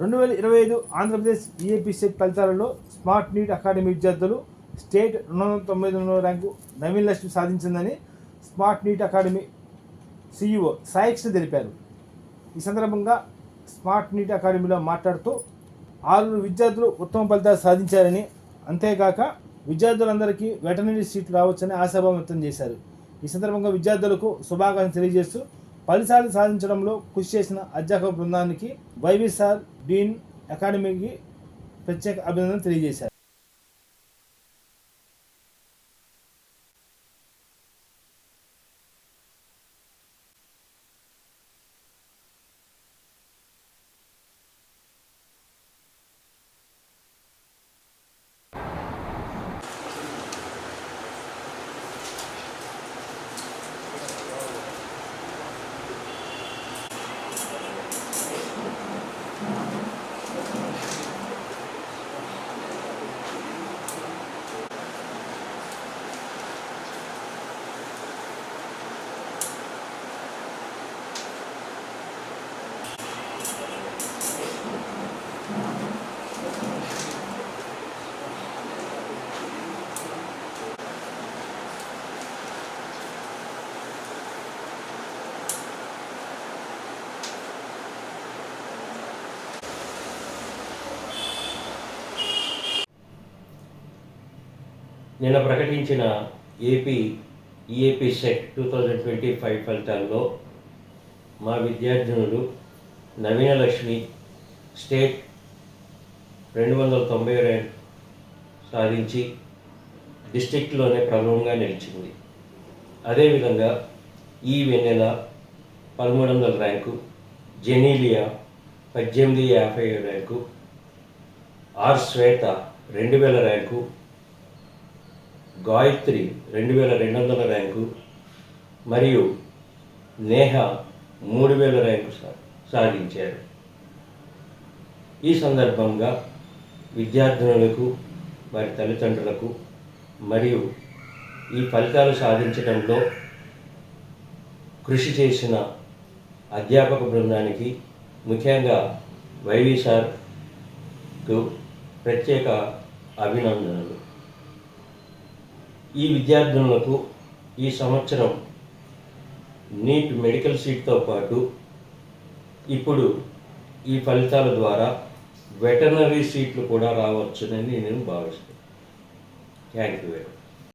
రెండు వేల ఇరవై ఐదు ఆంధ్రప్రదేశ్ ఈఏపీ సెట్ ఫలితాలలో స్మార్ట్ నీట్ అకాడమీ విద్యార్థులు స్టేట్ రెండు వందల తొంభై తొమ్మిది ర్యాంకు నవీన్ లక్ష్మి సాధించిందని smart NEET academy CEO Saikrishna తెలిపారు. ఈ సందర్భంగా స్మార్ట్ నీట్ అకాడమీలో మాట్లాడుతూ ఆరుగురు విద్యార్థులు ఉత్తమ ఫలితాలు సాధించారని అంతేకాక విద్యార్థులందరికీ వెటనరీ సీట్లు రావచ్చని ఆశాభావం వ్యక్తం చేశారు. ఈ సందర్భంగా విద్యార్థులకు శుభాకాంక్షలు తెలియజేస్తూ ఫలితాలు సాధించడంలో కృషి చేసిన అధ్యాపక బృందానికి వైవిసార్ డీన్ అకాడమీకి ప్రత్యేక అభినందనలు తెలియజేశారు. నిన్న ప్రకటించిన AP EAPCET two thousand twenty five ఫలితాల్లో మా విద్యార్థినులు నవీన లక్ష్మి స్టేట్ రెండు వందల తొంభై ర్యాంక్ సాధించి డిస్టిక్లోనే ప్రథమంగా నిలిచింది. అదేవిధంగా ఈ వెన్నెల పదమూడు వందల ర్యాంకు జెనీలియా పద్దెనిమిది యాభై ర్యాంకు ఆర్ శ్వేత రెండు వేల ర్యాంకు గాయత్రి రెండు వేల రెండు వందల ర్యాంకు మరియు నేహ మూడు వేల ర్యాంకు సా- సాధించారు. ఈ సందర్భంగా విద్యార్థినులకు వారి తల్లిదండ్రులకు మరియు ఈ ఫలితాలు సాధించడంలో కృషి చేసిన అధ్యాపక బృందానికి ముఖ్యంగా వైవి సార్కు ప్రత్యేక అభినందనలు. ఈ విద్యార్థులకు ఈ సంవత్సరం నీట్ మెడికల్ సీట్తో పాటు ఇప్పుడు ఈ ఫలితాల ద్వారా వెటర్నరీ సీట్లు కూడా రావచ్చునని నేను భావిస్తున్నాను. Thank you very much